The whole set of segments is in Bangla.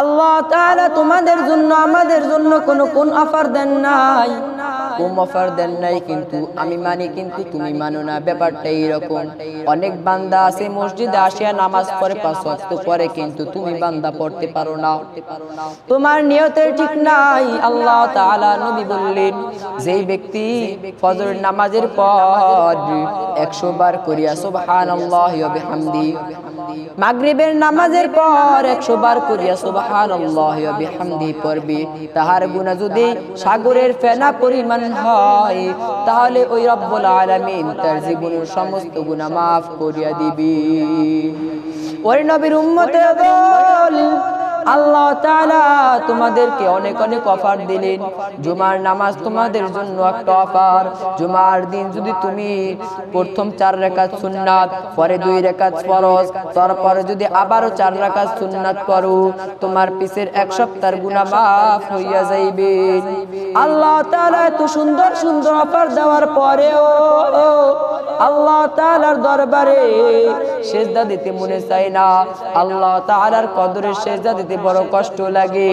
আল্লাহ তাআলা তোমাদের জন্য আমাদের জন্য কোন কোন অফার দেন নাই। কোন অফার দেন নাই কিন্তু আমি মানি কিন্তু তুমি মানো না। ব্যাপারটা এইরকম। অনেক বান্দা আছে মসজিদে আসিয়া নামাজ পড়ে পাঁচ ওয়াক্ত পরে কিন্তু তুমি বান্দা পড়তে পারো না। তোমার নিয়তের ঠিক নাই আল্লাহ তাআলা নবী বললেন। যেই ব্যক্তি ফজর নামাজের পর একশো বার করিয়া সুবহানাল্লাহি ওয়া বিহামদি মাগরিবের নামাজের পর একশো বার করিয়া সুবাহান বিহামদি পড়বি। তাহার গুণা যদি সাগরের ফেনা পরিমাণ হয়, তাহলে ওই রব্বুল আলামিন তার জীবনের সমস্ত গুণা মাফ করিয়া দিবি। ওই নবীর উম্মতে দল আল্লাহ তোমাদেরকে অনেক অনেক অফার দিলেন। জুমার নামাজ তোমাদের জন্য একটা অফার। জুমার দিন যদি তুমি প্রথম চার রেখাত সুন্নাত, পরে দুই রেখাত ফরজ, তারপরে যদি আবারও চার রেখাত সুন্নাত করো তোমার পিছের এক সপ্তাহের গুনাহ মাফ হইয়া যাইবে। আল্লাহ তাআলা এত সুন্দর সুন্দর অফার দেওয়ার পরেও আল্লাহ তাআলার দরবারে সেজদা দিতে মনে চায় না। আল্লাহ তাআলার কদরে সেজদা দিতে বড় কষ্ট লাগে।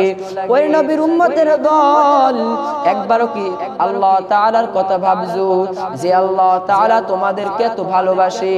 ওই নবীর উম্মতের দল, একবারও কি আল্লাহ তাআলার কথা ভাবছ যে আল্লাহ তাআলা তোমাদেরকে এত ভালোবাসে?